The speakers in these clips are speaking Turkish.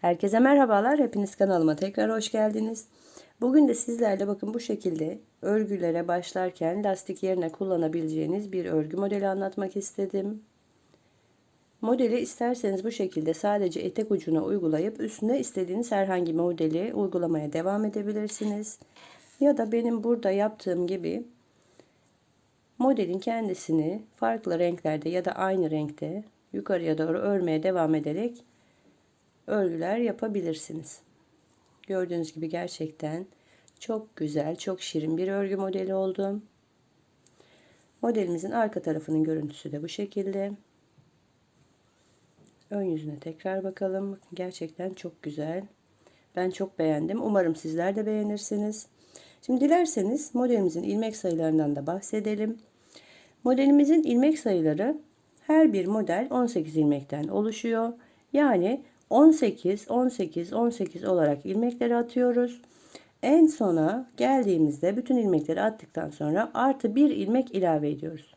Herkese merhabalar. Hepiniz kanalıma tekrar hoş geldiniz. Bugün de sizlerle bakın bu şekilde örgülere başlarken lastik yerine kullanabileceğiniz bir örgü modeli anlatmak istedim. Modeli isterseniz bu şekilde sadece etek ucuna uygulayıp üstüne istediğiniz herhangi modeli uygulamaya devam edebilirsiniz. Ya da benim burada yaptığım gibi modelin kendisini farklı renklerde ya da aynı renkte yukarıya doğru örmeye devam ederek örgüler yapabilirsiniz. Gördüğünüz gibi gerçekten çok güzel, çok şirin bir örgü modeli oldu. Modelimizin arka tarafının görüntüsü de bu şekilde. Ön yüzüne tekrar bakalım. Gerçekten çok güzel. Ben çok beğendim. Umarım sizler de beğenirsiniz. Şimdi dilerseniz modelimizin ilmek sayılarından da bahsedelim. Modelimizin ilmek sayıları her bir model 18 ilmekten oluşuyor. Yani 18, 18, 18 olarak ilmekleri atıyoruz. En sona geldiğimizde bütün ilmekleri attıktan sonra artı bir ilmek ilave ediyoruz.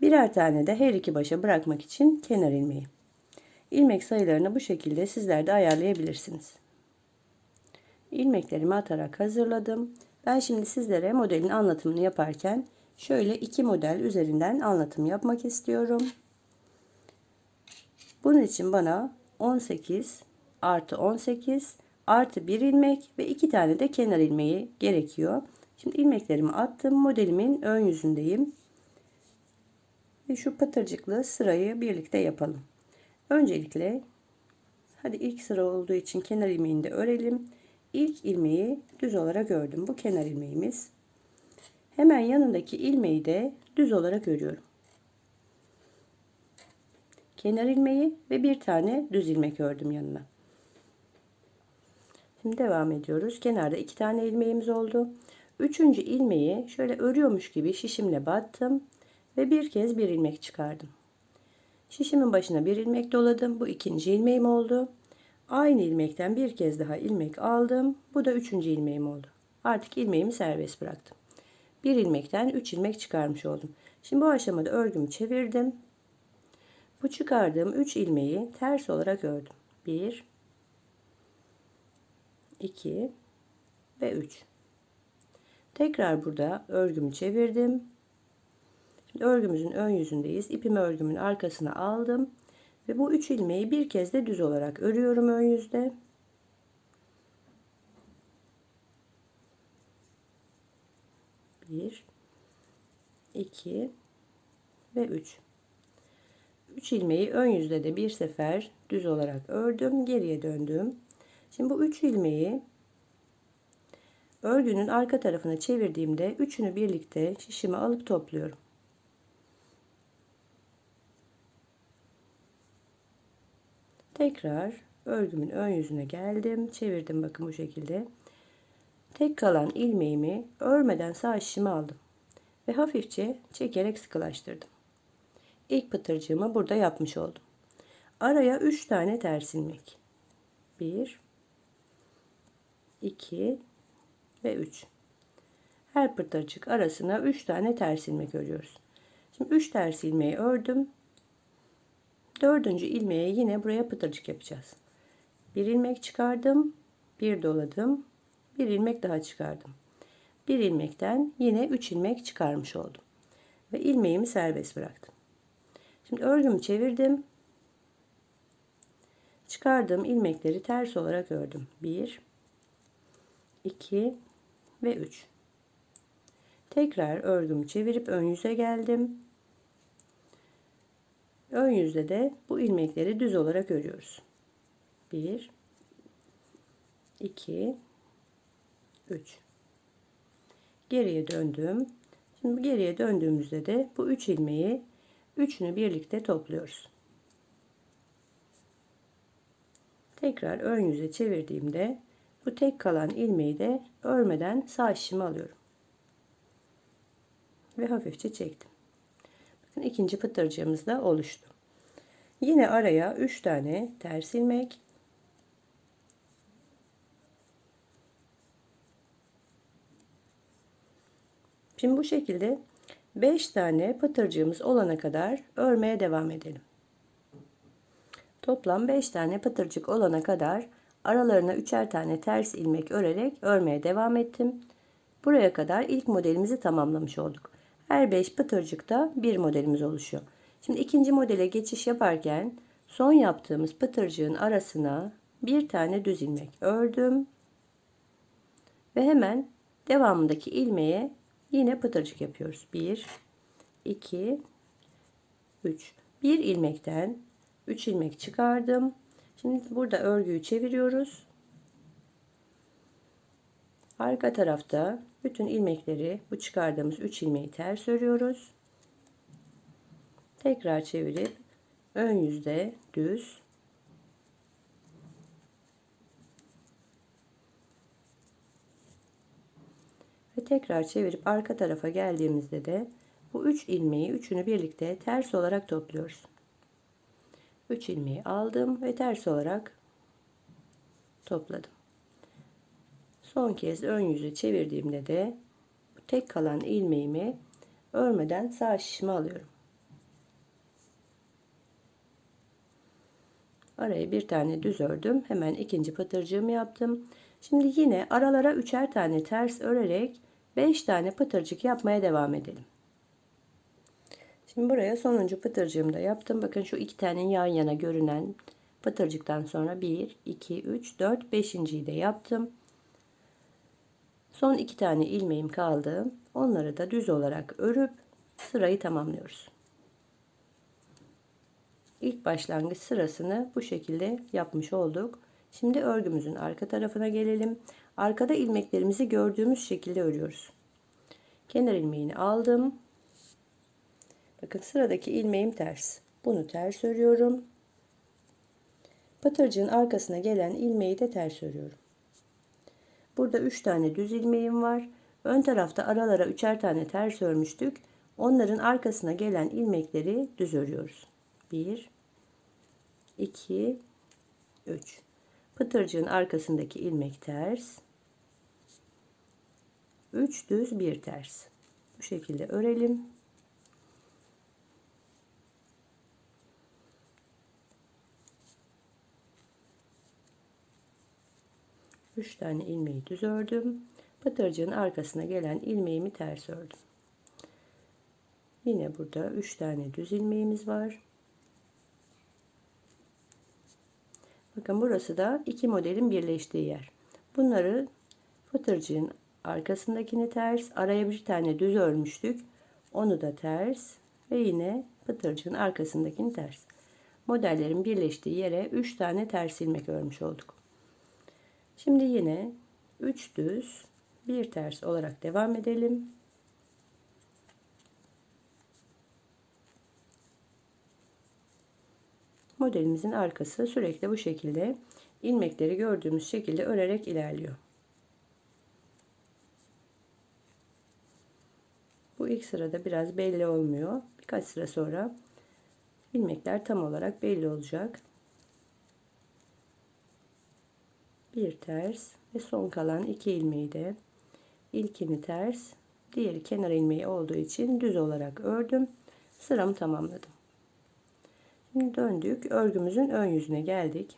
Birer tane de her iki başa bırakmak için kenar ilmeği. İlmek sayılarını bu şekilde sizler de ayarlayabilirsiniz. İlmeklerimi atarak hazırladım. Ben şimdi sizlere modelin anlatımını yaparken şöyle iki model üzerinden anlatım yapmak istiyorum. Bunun için bana 18 artı 18 artı bir ilmek ve iki tane de kenar ilmeği gerekiyor. Şimdi ilmeklerimi attım. Modelimin ön yüzündeyim. Ve şu patırcıklı sırayı birlikte yapalım. Öncelikle hadi ilk sıra olduğu için kenar ilmeğini de örelim. İlk ilmeği düz olarak ördüm. Bu kenar ilmeğimiz. Hemen yanındaki ilmeği de düz olarak örüyorum kenar ilmeği ve bir tane düz ilmek ördüm yanına. Şimdi devam ediyoruz. Kenarda iki tane ilmeğimiz oldu. Üçüncü ilmeği şöyle örüyormuş gibi şişimle battım ve bir kez bir ilmek çıkardım. Şişimin başına bir ilmek doladım. Bu ikinci ilmeğim oldu. Aynı ilmekten bir kez daha ilmek aldım. Bu da üçüncü ilmeğim oldu. Artık ilmeğimi serbest bıraktım. Bir ilmekten üç ilmek çıkarmış oldum. Şimdi bu aşamada örgümü çevirdim. Bu çıkardığım 3 ilmeği ters olarak ördüm. 1 2 ve 3. Tekrar burada örgümü çevirdim. Şimdi örgümüzün ön yüzündeyiz. İpimi örgümün arkasına aldım ve bu 3 ilmeği bir kez de düz olarak örüyorum ön yüzde. Bir, iki ve üç. 3 ilmeği ön yüzde de bir sefer düz olarak ördüm. Geriye döndüm. Şimdi bu 3 ilmeği örgünün arka tarafına çevirdiğimde üçünü birlikte şişime alıp topluyorum. Tekrar örgümün ön yüzüne geldim. Çevirdim bakın bu şekilde. Tek kalan ilmeğimi örmeden sağ şişime aldım. Ve hafifçe çekerek sıkılaştırdım ilk pıtırcığımı burada yapmış oldum. Araya 3 tane ters ilmek. 1 2 ve 3. Her pıtırcık arasına 3 tane ters ilmek örüyoruz. Şimdi 3 ters ilmeği ördüm. Dördüncü ilmeğe yine buraya pıtırcık yapacağız. Bir ilmek çıkardım, bir doladım, bir ilmek daha çıkardım. Bir ilmekten yine 3 ilmek çıkarmış oldum ve ilmeğimi serbest bıraktım. Şimdi örgümü çevirdim. Çıkardığım ilmekleri ters olarak ördüm. 1 2 ve 3. Tekrar örgümü çevirip ön yüze geldim. Ön yüzde de bu ilmekleri düz olarak örüyoruz. 1 2 3 Geriye döndüm. Şimdi geriye döndüğümüzde de bu 3 ilmeği Üçünü birlikte topluyoruz. Tekrar ön yüze çevirdiğimde bu tek kalan ilmeği de örmeden sağ şişime alıyorum. Ve hafifçe çektim. Bakın ikinci pıtırcığımız da oluştu. Yine araya 3 tane ters ilmek Şimdi bu şekilde 5 tane pıtırcığımız olana kadar örmeye devam edelim. Toplam 5 tane pıtırcık olana kadar aralarına üçer tane ters ilmek örerek örmeye devam ettim. Buraya kadar ilk modelimizi tamamlamış olduk. Her 5 pıtırcıkta bir modelimiz oluşuyor. Şimdi ikinci modele geçiş yaparken son yaptığımız pıtırcığın arasına bir tane düz ilmek ördüm. Ve hemen devamındaki ilmeğe yine pıtırcık yapıyoruz. 1 2 3 bir ilmekten 3 ilmek çıkardım. Şimdi burada örgüyü çeviriyoruz. Arka tarafta bütün ilmekleri bu çıkardığımız 3 ilmeği ters örüyoruz. Tekrar çevirip ön yüzde düz tekrar çevirip arka tarafa geldiğimizde de bu 3 ilmeği üçünü birlikte ters olarak topluyoruz. 3 ilmeği aldım ve ters olarak topladım. Son kez ön yüzü çevirdiğimde de tek kalan ilmeğimi örmeden sağ şişime alıyorum. Araya bir tane düz ördüm. Hemen ikinci pıtırcığımı yaptım. Şimdi yine aralara üçer tane ters örerek 5 tane pıtırcık yapmaya devam edelim. Şimdi buraya sonuncu pıtırcığımı da yaptım. Bakın şu iki tane yan yana görünen pıtırcıktan sonra 1, 2, 3, 4, 5.yi de yaptım. Son iki tane ilmeğim kaldı. Onları da düz olarak örüp sırayı tamamlıyoruz. İlk başlangıç sırasını bu şekilde yapmış olduk. Şimdi örgümüzün arka tarafına gelelim. Arkada ilmeklerimizi gördüğümüz şekilde örüyoruz. Kenar ilmeğini aldım. Bakın sıradaki ilmeğim ters. Bunu ters örüyorum. Patırcığın arkasına gelen ilmeği de ters örüyorum. Burada 3 tane düz ilmeğim var. Ön tarafta aralara üçer tane ters örmüştük. Onların arkasına gelen ilmekleri düz örüyoruz. 1 2 3 Pıtırcığın arkasındaki ilmek ters. 3 düz 1 ters. Bu şekilde örelim. 3 tane ilmeği düz ördüm. Pıtırcığın arkasına gelen ilmeğimi ters ördüm. Yine burada 3 tane düz ilmeğimiz var. Bakın burası da iki modelin birleştiği yer. Bunları pıtırcığın arkasındakini ters, araya bir tane düz örmüştük. Onu da ters ve yine pıtırcığın arkasındakini ters. Modellerin birleştiği yere 3 tane ters ilmek örmüş olduk. Şimdi yine 3 düz bir ters olarak devam edelim. Modelimizin arkası sürekli bu şekilde ilmekleri gördüğümüz şekilde örerek ilerliyor. Bu ilk sırada biraz belli olmuyor. Birkaç sıra sonra ilmekler tam olarak belli olacak. bir ters ve son kalan iki ilmeği de ilkini ters diğeri kenar ilmeği olduğu için düz olarak ördüm sıramı tamamladım döndük örgümüzün ön yüzüne geldik.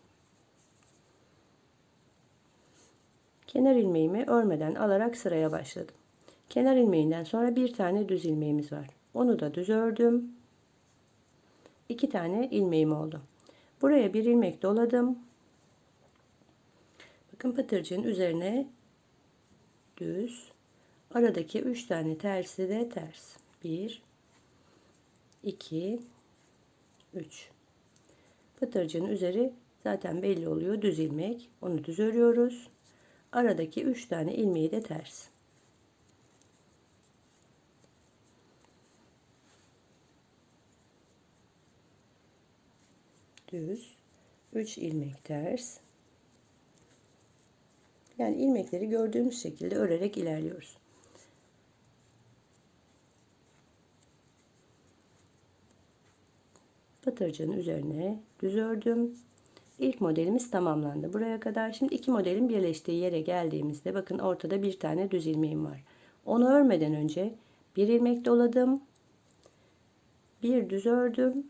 Kenar ilmeğimi örmeden alarak sıraya başladım. Kenar ilmeğinden sonra bir tane düz ilmeğimiz var. Onu da düz ördüm. İki tane ilmeğim oldu. Buraya bir ilmek doladım. Bakın pıtırcığın üzerine düz. Aradaki 3 tane tersi de ters. 1 2 3 Pıtırcığın üzeri zaten belli oluyor. Düz ilmek. Onu düz örüyoruz. Aradaki 3 tane ilmeği de ters. Düz. 3 ilmek ters. Yani ilmekleri gördüğümüz şekilde örerek ilerliyoruz. Patırcığın üzerine düz ördüm. İlk modelimiz tamamlandı. Buraya kadar şimdi iki modelin birleştiği yere geldiğimizde bakın ortada bir tane düz ilmeğim var. Onu örmeden önce bir ilmek doladım. Bir düz ördüm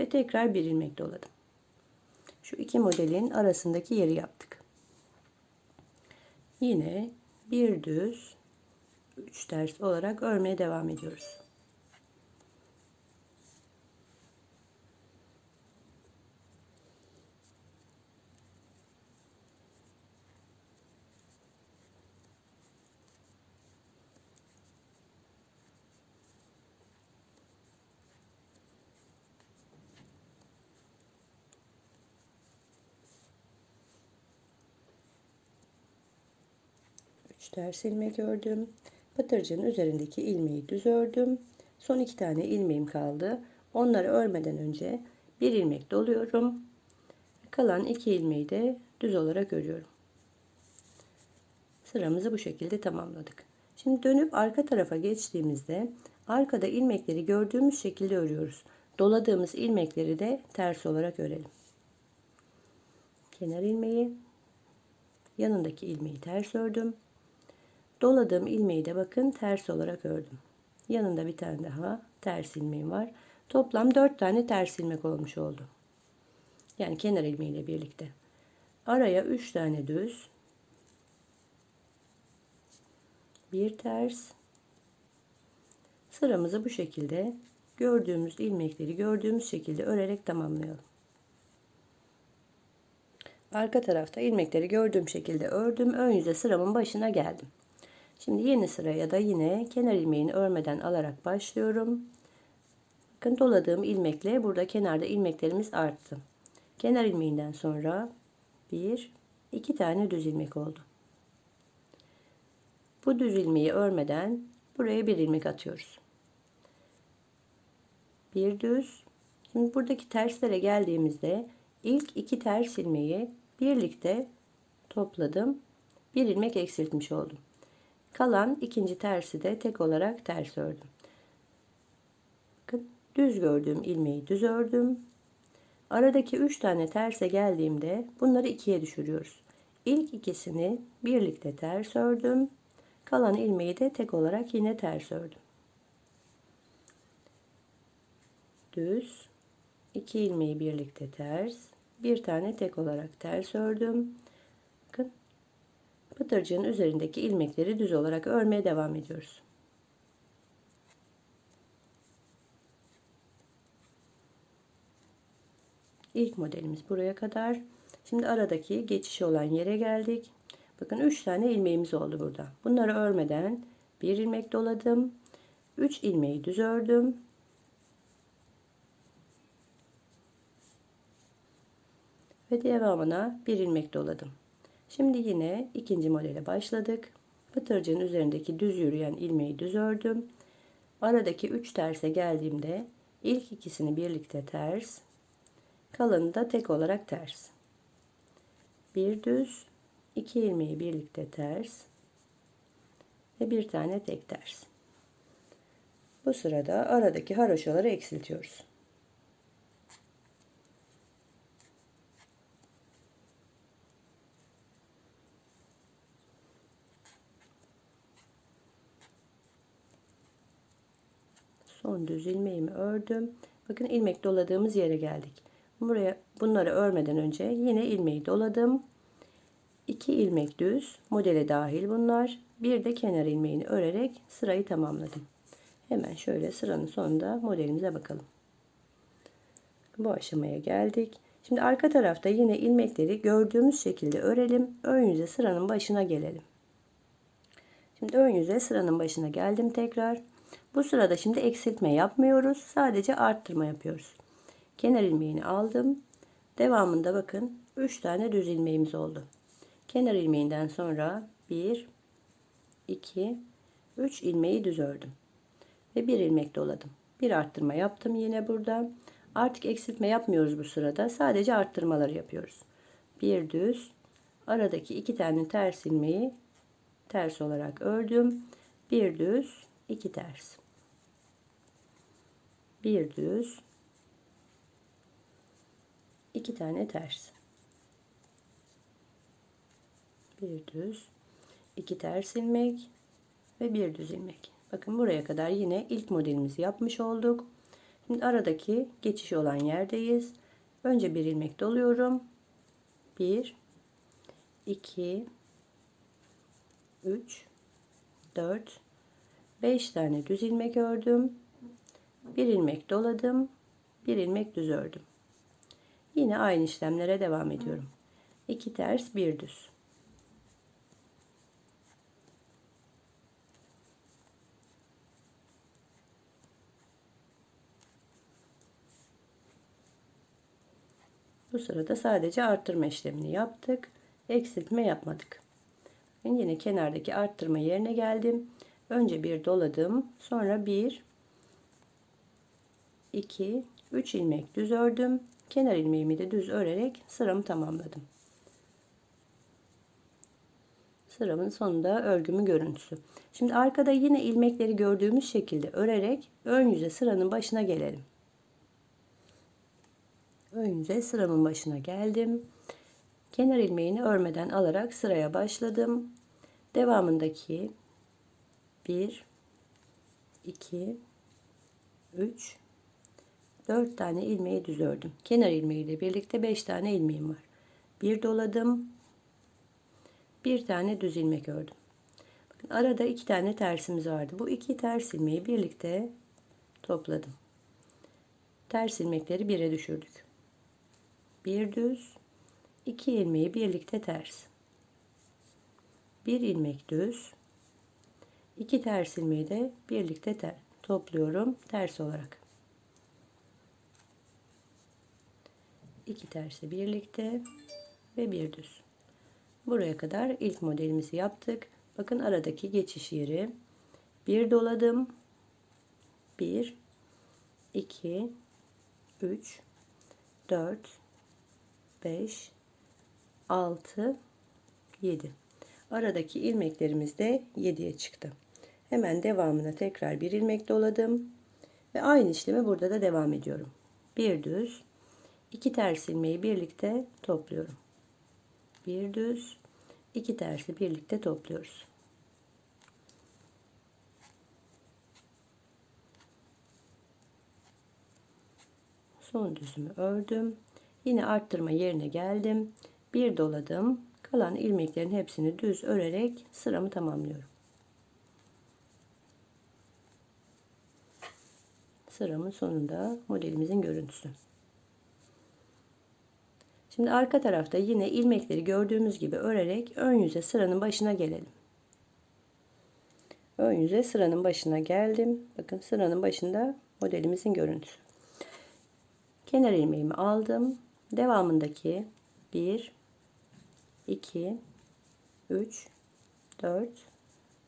ve tekrar bir ilmek doladım. Şu iki modelin arasındaki yeri yaptık. Yine bir düz, üç ters olarak örmeye devam ediyoruz. Üç ters ilmek ördüm. Patırcığın üzerindeki ilmeği düz ördüm. Son iki tane ilmeğim kaldı. Onları örmeden önce bir ilmek doluyorum. Kalan iki ilmeği de düz olarak örüyorum. Sıramızı bu şekilde tamamladık. Şimdi dönüp arka tarafa geçtiğimizde arkada ilmekleri gördüğümüz şekilde örüyoruz. Doladığımız ilmekleri de ters olarak örelim. Kenar ilmeği, yanındaki ilmeği ters ördüm. Doladığım ilmeği de bakın ters olarak ördüm. Yanında bir tane daha ters ilmeğim var. Toplam 4 tane ters ilmek olmuş oldu. Yani kenar ilmeğiyle birlikte. Araya 3 tane düz. Bir ters. Sıramızı bu şekilde gördüğümüz ilmekleri gördüğümüz şekilde örerek tamamlayalım. Arka tarafta ilmekleri gördüğüm şekilde ördüm. Ön yüze sıramın başına geldim. Şimdi yeni sıraya da yine kenar ilmeğini örmeden alarak başlıyorum. Bakın doladığım ilmekle burada kenarda ilmeklerimiz arttı. Kenar ilmeğinden sonra bir, iki tane düz ilmek oldu. Bu düz ilmeği örmeden buraya bir ilmek atıyoruz. Bir düz. Şimdi buradaki terslere geldiğimizde ilk iki ters ilmeği birlikte topladım. Bir ilmek eksiltmiş oldum. Kalan ikinci tersi de tek olarak ters ördüm. Bakın düz gördüğüm ilmeği düz ördüm. Aradaki 3 tane terse geldiğimde bunları ikiye düşürüyoruz. İlk ikisini birlikte ters ördüm. Kalan ilmeği de tek olarak yine ters ördüm. Düz, iki ilmeği birlikte ters, bir tane tek olarak ters ördüm. Bakın pıtırcığın üzerindeki ilmekleri düz olarak örmeye devam ediyoruz. İlk modelimiz buraya kadar. Şimdi aradaki geçiş olan yere geldik. Bakın 3 tane ilmeğimiz oldu burada. Bunları örmeden bir ilmek doladım. 3 ilmeği düz ördüm. Ve devamına bir ilmek doladım. Şimdi yine ikinci modele başladık. Pıtırcığın üzerindeki düz yürüyen ilmeği düz ördüm. Aradaki 3 terse geldiğimde ilk ikisini birlikte ters, kalanı da tek olarak ters. Bir düz, iki ilmeği birlikte ters ve bir tane tek ters. Bu sırada aradaki haroşaları eksiltiyoruz. Son düz ilmeğimi ördüm. Bakın ilmek doladığımız yere geldik. Buraya bunları örmeden önce yine ilmeği doladım. 2 ilmek düz modele dahil bunlar. Bir de kenar ilmeğini örerek sırayı tamamladım. Hemen şöyle sıranın sonunda modelimize bakalım. Bu aşamaya geldik. Şimdi arka tarafta yine ilmekleri gördüğümüz şekilde örelim. Ön yüze sıranın başına gelelim. Şimdi ön yüze sıranın başına geldim tekrar. Bu sırada şimdi eksiltme yapmıyoruz. Sadece arttırma yapıyoruz. Kenar ilmeğini aldım. Devamında bakın 3 tane düz ilmeğimiz oldu. Kenar ilmeğinden sonra 1 2 3 ilmeği düz ördüm. Ve bir ilmek doladım. Bir arttırma yaptım yine burada. Artık eksiltme yapmıyoruz bu sırada. Sadece arttırmaları yapıyoruz. Bir düz aradaki iki tane ters ilmeği ters olarak ördüm. Bir düz, iki ters. Bir düz, iki tane ters. Bir düz, iki ters ilmek ve bir düz ilmek. Bakın buraya kadar yine ilk modelimizi yapmış olduk. Şimdi aradaki geçiş olan yerdeyiz. Önce bir ilmek doluyorum. 1 2 3 4 5 tane düz ilmek ördüm. Bir ilmek doladım. Bir ilmek düz ördüm. Yine aynı işlemlere devam ediyorum. 2 ters, bir düz. Bu sırada sadece arttırma işlemini yaptık. Eksiltme yapmadık. Yine kenardaki arttırma yerine geldim. Önce bir doladım. Sonra bir, iki, üç ilmek düz ördüm. Kenar ilmeğimi de düz örerek sıramı tamamladım. Sıramın sonunda örgümün görüntüsü. Şimdi arkada yine ilmekleri gördüğümüz şekilde örerek ön yüze sıranın başına gelelim. Ön yüze sıramın başına geldim. Kenar ilmeğini örmeden alarak sıraya başladım. Devamındaki 1 2 3 4 tane ilmeği düz ördüm. Kenar ilmeği ile birlikte 5 tane ilmeğim var. Bir doladım. Bir tane düz ilmek ördüm. Bakın arada iki tane tersimiz vardı. Bu iki ters ilmeği birlikte topladım. Ters ilmekleri bire düşürdük. Bir düz, iki ilmeği birlikte ters. Bir ilmek düz, iki ters ilmeği de birlikte ter topluyorum ters olarak. İki tersi birlikte ve bir düz. Buraya kadar ilk modelimizi yaptık. Bakın aradaki geçiş yeri. Bir doladım. Bir, iki, üç, dört, beş, altı, yedi. Aradaki ilmeklerimiz de 7'ye çıktı. Hemen devamına tekrar bir ilmek doladım. Ve aynı işlemi burada da devam ediyorum. Bir düz, iki ters ilmeği birlikte topluyorum. Bir düz, iki tersi birlikte topluyoruz. Son düzümü ördüm. Yine arttırma yerine geldim. Bir doladım. Kalan ilmeklerin hepsini düz örerek sıramı tamamlıyorum. Sıramın sonunda modelimizin görüntüsü. Şimdi arka tarafta yine ilmekleri gördüğümüz gibi örerek ön yüze sıranın başına gelelim. Ön yüze sıranın başına geldim. Bakın sıranın başında modelimizin görüntüsü. Kenar ilmeğimi aldım. Devamındaki 1 2 3 4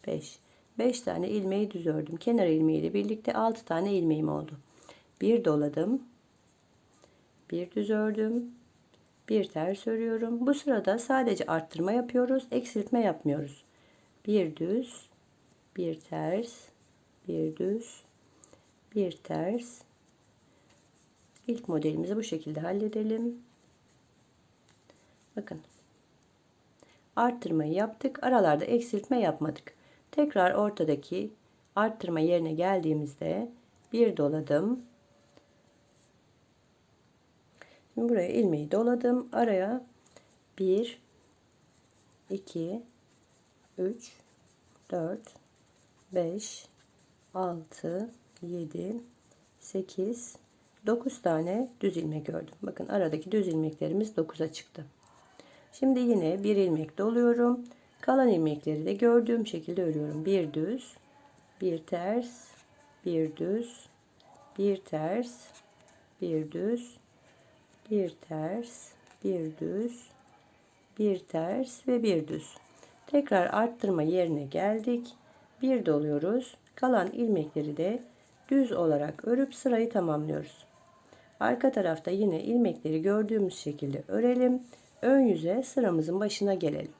5 5 tane ilmeği düz ördüm. Kenar ilmeği ile birlikte 6 tane ilmeğim oldu. Bir doladım. Bir düz ördüm bir ters örüyorum. Bu sırada sadece arttırma yapıyoruz. Eksiltme yapmıyoruz. Bir düz, bir ters, bir düz, bir ters. İlk modelimizi bu şekilde halledelim. Bakın. Arttırmayı yaptık. Aralarda eksiltme yapmadık. Tekrar ortadaki arttırma yerine geldiğimizde bir doladım. Şimdi buraya ilmeği doladım. Araya 1 2 3 4 5 6 7 8 9 tane düz ilmek ördüm. Bakın aradaki düz ilmeklerimiz 9'a çıktı. Şimdi yine bir ilmek doluyorum. Kalan ilmekleri de gördüğüm şekilde örüyorum. Bir düz, bir ters, bir düz, bir ters, bir düz, bir ters, bir düz, bir ters ve bir düz. Tekrar arttırma yerine geldik. Bir doluyoruz. Kalan ilmekleri de düz olarak örüp sırayı tamamlıyoruz. Arka tarafta yine ilmekleri gördüğümüz şekilde örelim. Ön yüze sıramızın başına gelelim.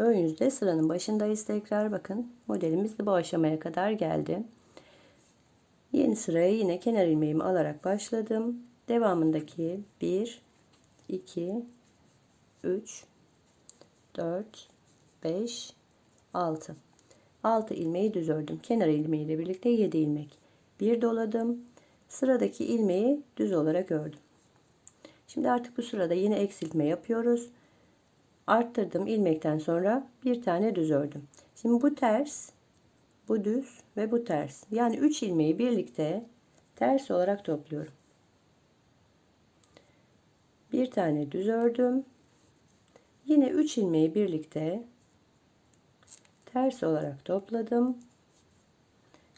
Ön yüzde sıranın başındayız tekrar bakın. Modelimiz de bu aşamaya kadar geldi. Yeni sıraya yine kenar ilmeğimi alarak başladım. Devamındaki 1, 2, 3, 4, 5, 6. 6 ilmeği düz ördüm. Kenar ilmeği ile birlikte 7 ilmek. Bir doladım. Sıradaki ilmeği düz olarak ördüm. Şimdi artık bu sırada yine eksiltme yapıyoruz. Arttırdım ilmekten sonra bir tane düz ördüm. Şimdi bu ters, bu düz ve bu ters. Yani 3 ilmeği birlikte ters olarak topluyorum. Bir tane düz ördüm. Yine 3 ilmeği birlikte ters olarak topladım.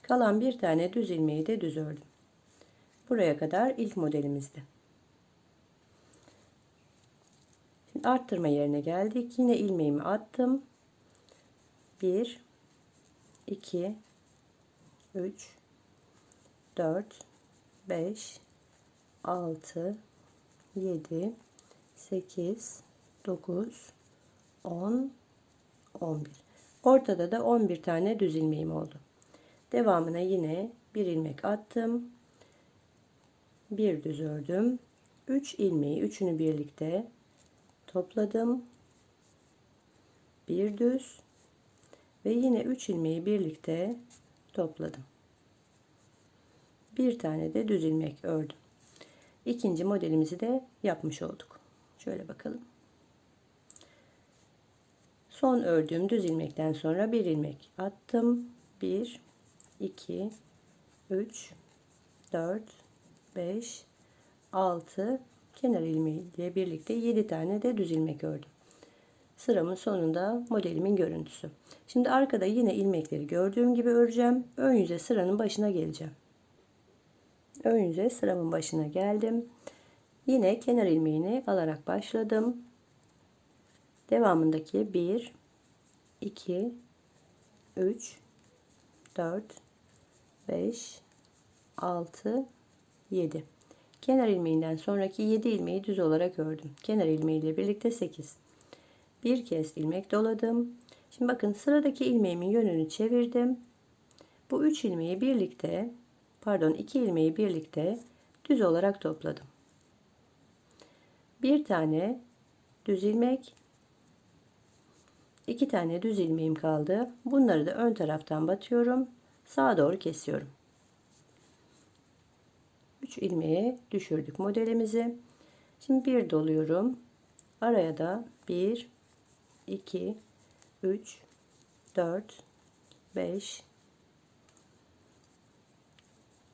Kalan bir tane düz ilmeği de düz ördüm. Buraya kadar ilk modelimizdi. Şimdi arttırma yerine geldik. Yine ilmeğimi attım. 1 2 3 4 5 6 7 8 9 10 11 ortada da 11 tane düz ilmeğim oldu devamına yine bir ilmek attım bir düz ördüm 3 ilmeği üçünü birlikte topladım. Bir düz. Ve yine 3 ilmeği birlikte topladım. Bir tane de düz ilmek ördüm. İkinci modelimizi de yapmış olduk. Şöyle bakalım. Son ördüğüm düz ilmekten sonra bir ilmek attım. 1 2 3 4 5 6 kenar ilmeği ile birlikte 7 tane de düz ilmek ördüm. Sıramın sonunda modelimin görüntüsü. Şimdi arkada yine ilmekleri gördüğüm gibi öreceğim. Ön yüze sıranın başına geleceğim. Ön yüze sıramın başına geldim. Yine kenar ilmeğini alarak başladım. Devamındaki 1 2 3 4 5 6 7 kenar ilmeğinden sonraki 7 ilmeği düz olarak ördüm. Kenar ilmeği ile birlikte 8 bir kez ilmek doladım. Şimdi bakın sıradaki ilmeğimin yönünü çevirdim. Bu 3 ilmeği birlikte pardon 2 ilmeği birlikte düz olarak topladım. Bir tane düz ilmek iki tane düz ilmeğim kaldı. Bunları da ön taraftan batıyorum sağa doğru kesiyorum 3 ilmeğe düşürdük modelimizi. Şimdi bir doluyorum. Araya da 1 2 3 4 5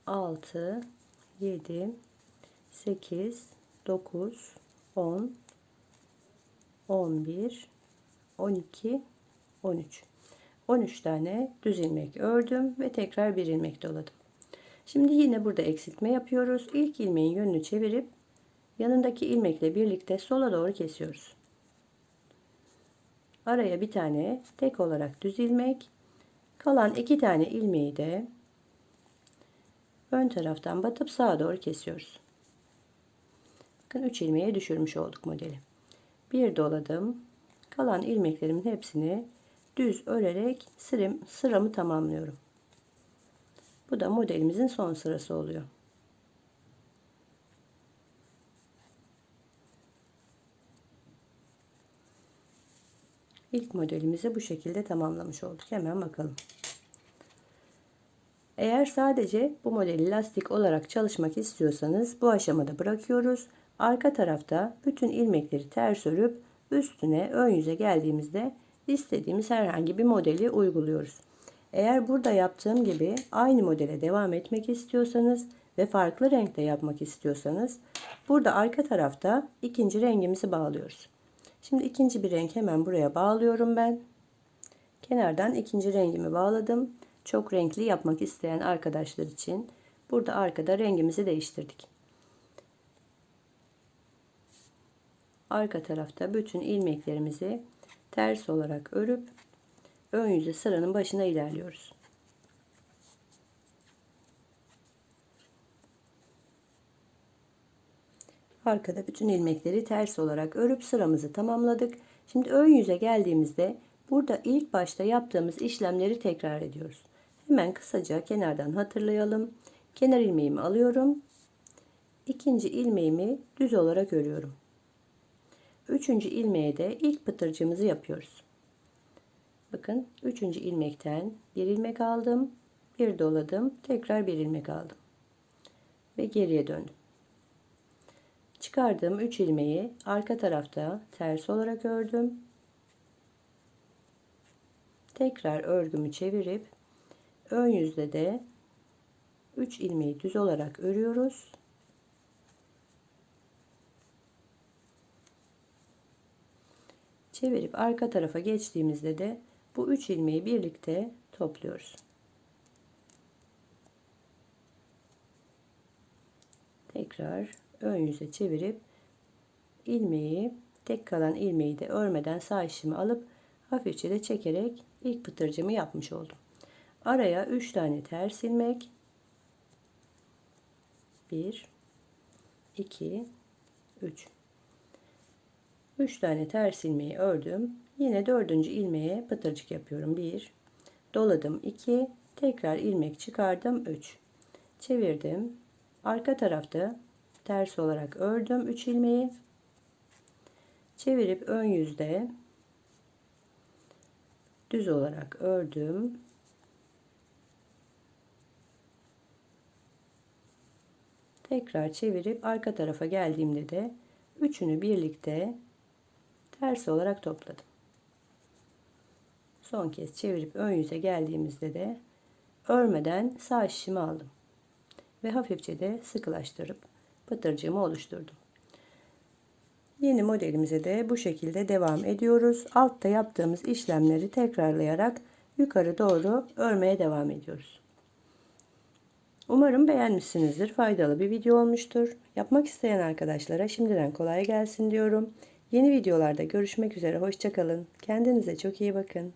6 7 8 9 10 11 12 13 13 tane düz ilmek ördüm ve tekrar bir ilmek doladım şimdi yine burada eksiltme yapıyoruz. İlk ilmeğin yönünü çevirip yanındaki ilmekle birlikte sola doğru kesiyoruz. Araya bir tane tek olarak düz ilmek kalan iki tane ilmeği de ön taraftan batıp sağa doğru kesiyoruz. Bakın 3 ilmeğe düşürmüş olduk modeli. Bir doladım. Kalan ilmeklerimin hepsini düz örerek sıram, sıramı tamamlıyorum bu da modelimizin son sırası oluyor İlk modelimizi bu şekilde tamamlamış olduk. Hemen bakalım. Eğer sadece bu modeli lastik olarak çalışmak istiyorsanız bu aşamada bırakıyoruz. Arka tarafta bütün ilmekleri ters örüp üstüne ön yüze geldiğimizde istediğimiz herhangi bir modeli uyguluyoruz. Eğer burada yaptığım gibi aynı modele devam etmek istiyorsanız ve farklı renkte yapmak istiyorsanız burada arka tarafta ikinci rengimizi bağlıyoruz. Şimdi ikinci bir renk hemen buraya bağlıyorum ben. Kenardan ikinci rengimi bağladım. Çok renkli yapmak isteyen arkadaşlar için burada arkada rengimizi değiştirdik. Arka tarafta bütün ilmeklerimizi ters olarak örüp ön yüze sıranın başına ilerliyoruz. Arkada bütün ilmekleri ters olarak örüp sıramızı tamamladık. Şimdi ön yüze geldiğimizde burada ilk başta yaptığımız işlemleri tekrar ediyoruz. Hemen kısaca kenardan hatırlayalım. Kenar ilmeğimi alıyorum. İkinci ilmeğimi düz olarak örüyorum. Üçüncü ilmeğe de ilk pıtırcığımızı yapıyoruz. Bakın üçüncü ilmekten bir ilmek aldım. Bir doladım. Tekrar bir ilmek aldım. Ve geriye döndüm. Çıkardığım 3 ilmeği arka tarafta ters olarak ördüm. tekrar örgümü çevirip ön yüzde de 3 ilmeği düz olarak örüyoruz. Çevirip arka tarafa geçtiğimizde de bu 3 ilmeği birlikte topluyoruz. Tekrar ön yüze çevirip ilmeği tek kalan ilmeği de örmeden sağ işimi alıp hafifçe de çekerek ilk pıtırcımı yapmış oldum. Araya 3 tane ters ilmek 1 2 3 3 tane ters ilmeği ördüm. Yine dördüncü ilmeğe pıtırcık yapıyorum. 1 doladım 2 tekrar ilmek çıkardım 3 çevirdim. Arka tarafta ters olarak ördüm 3 ilmeği. Çevirip ön yüzde düz olarak ördüm. Tekrar çevirip arka tarafa geldiğimde de üçünü birlikte ters olarak topladım. Son kez çevirip ön yüze geldiğimizde de örmeden sağ şişimi aldım. Ve hafifçe de sıkılaştırıp pıtırcığımı oluşturdum. Yeni modelimize de bu şekilde devam ediyoruz. Altta yaptığımız işlemleri tekrarlayarak yukarı doğru örmeye devam ediyoruz. Umarım beğenmişsinizdir. Faydalı bir video olmuştur. Yapmak isteyen arkadaşlara şimdiden kolay gelsin diyorum. Yeni videolarda görüşmek üzere. Hoşçakalın. Kendinize çok iyi bakın.